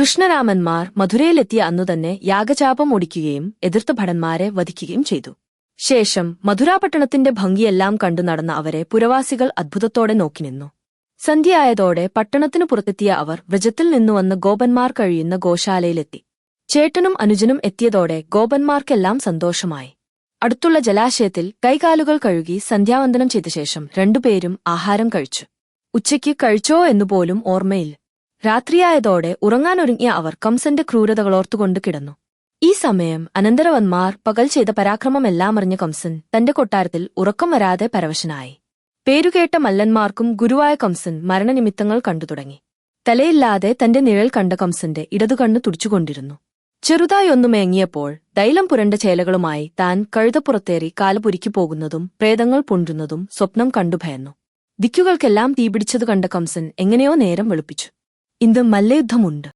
കൃഷ്ണരാമന്മാർ മധുരയിലെത്തിയ അന്നുതന്നെ യാഗചാപം ഒടിക്കുകയും എതിർത്ത ഭടന്മാരെ വധിക്കുകയും ചെയ്തു. ശേഷം മധുരാപട്ടണത്തിന്റെ ഭംഗിയെല്ലാം കണ്ടു നടന്ന അവരെ പുരവാസികൾ അത്ഭുതത്തോടെ നോക്കി നിന്നു. സന്ധ്യയായതോടെ പട്ടണത്തിനു പുറത്തെത്തിയ അവർ വ്രജത്തിൽ നിന്നു വന്ന് ഗോപന്മാർ കഴിയുന്ന ഗോശാലയിലെത്തി. ചേട്ടനും അനുജനും എത്തിയതോടെ ഗോപന്മാർക്കെല്ലാം സന്തോഷമായി. അടുത്തുള്ള ജലാശയത്തിൽ കൈകാലുകൾ കഴുകി സന്ധ്യാവന്ദനം ചെയ്ത ശേഷം രണ്ടുപേരും ആഹാരം കഴിച്ചു. ഉച്ചയ്ക്ക് കഴിച്ചോ എന്നുപോലും ഓർമ്മയില്ല. രാത്രിയായതോടെ ഉറങ്ങാനൊരുങ്ങിയ അവർ കംസന്റെ ക്രൂരതകളോർത്തുകൊണ്ട് കിടന്നു. ഈ സമയം അനന്തരവന്മാർ പകൽ ചെയ്ത പരാക്രമമെല്ലാം അറിഞ്ഞ കംസൻ തന്റെ കൊട്ടാരത്തിൽ ഉറക്കം വരാതെ പരവശനായി. പേരുകേട്ട മല്ലന്മാർക്കും ഗുരുവായ കംസൻ മരണനിമിത്തങ്ങൾ കണ്ടു തുടങ്ങി. തലയില്ലാതെ തന്റെ നിഴൽ കണ്ട കംസന്റെ ഇടതുകണ്ണു തുടിച്ചുകൊണ്ടിരുന്നു. ചെറുതായി ഒന്ന് മേങ്ങിയപ്പോൾ തൈലം പുരണ്ട ചേലകളുമായി താൻ കഴുതപ്പുറത്തേറി കാലപുരിക്കു പോകുന്നതും പ്രേതങ്ങൾ പൊണ്ടുന്നതും സ്വപ്നം കണ്ടു ഭയന്നു. ദിക്കുകൾക്കെല്ലാം തീപിടിച്ചതു കണ്ട കംസൻ എങ്ങനെയോ നേരം വെളുപ്പിച്ചു. ഇന്ന് മല്ലയുദ്ധമുണ്ട്.